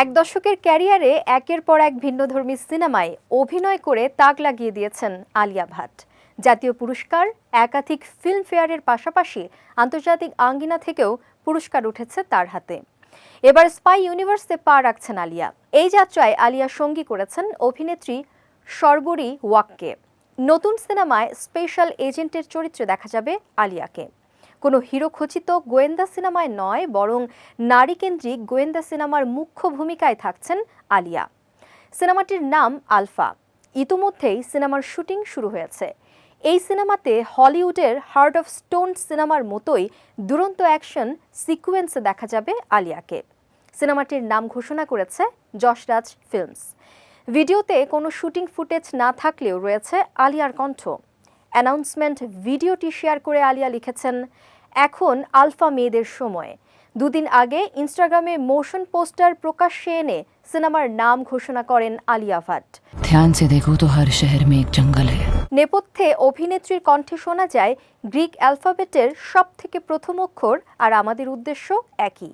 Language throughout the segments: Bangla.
এক দশকের ক্যারিয়ারে একের পর এক ভিন্নধর্মী সিনেমায় অভিনয় করে তাক লাগিয়ে দিয়েছেন আলিয়া ভাট। জাতীয় পুরস্কার, একাধিক ফিল্মফেয়ারের পাশাপাশি আন্তর্জাতিক আঙ্গিনা থেকেও পুরস্কার উঠেছে তার হাতে। এবার স্পাই ইউনিভার্সে পা রাখছেন আলিয়া। এই যাত্রায় আলিয়া সঙ্গী করেছেন অভিনেত্রী সর্বরী ওয়াককে। নতুন সিনেমায় স্পেশাল এজেন্টের চরিত্রে দেখা যাবে আলিয়াকে। কোনো হিরো খচিত গোয়েন্দা সিনেমায় নয়, বরং নারীকেন্দ্রিক গোয়েন্দা সিনেমার মুখ্য ভূমিকায় থাকছেন আলিয়া। সিনেমাটির নাম আলফা। ইতোমধ্যেই সিনেমার শুটিং শুরু হয়েছে। এই সিনেমাতে হলিউডের হার্ট অফ স্টোন সিনেমার মতোই দুরন্ত অ্যাকশন সিকুয়েন্সে দেখা যাবে আলিয়াকে। সিনেমাটির নাম ঘোষণা করেছে যশরাজ ফিল্মস। ভিডিওতে কোনো শুটিং ফুটেজ না থাকলেও রয়েছে আলিয়ার কণ্ঠ। অ্যানাউন্সমেন্ট ভিডিওটি শেয়ার করে আলিয়া লিখেছেন এখন আলফা মেয়েদের সময়। দুদিন আগে ইনস্টাগ্রামে মোশন পোস্টার প্রকাশ্যে এনে সিনেমার নাম ঘোষণা করেন আলিয়া ভাট দেখো তো হর শহর মে এক জঙ্গল নেপথ্যে অভিনেত্রীর কণ্ঠে শোনা যায় গ্রিক অ্যালফাবেটের সব থেকে প্রথম অক্ষর আর আমাদের উদ্দেশ্য একই।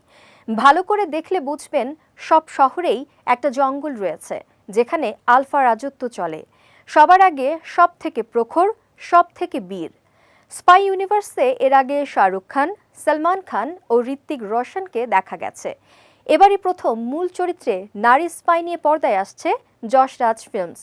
ভালো করে দেখলে বুঝবেন সব শহরেই একটা জঙ্গল রয়েছে যেখানে আলফা রাজত্ব চলে। সবার আগে সব থেকে প্রখর সব থেকে বীর। স্পাই ইউনিভার্সে এর আগে শাহরুখ খান, সলমান খান ও ঋত্বিক রোশনকে দেখা গেছে। এবারই প্রথম মূল চরিত্রে নারী স্পাই নিয়ে পর্দায় আসছে যশরাজ ফিল্মস।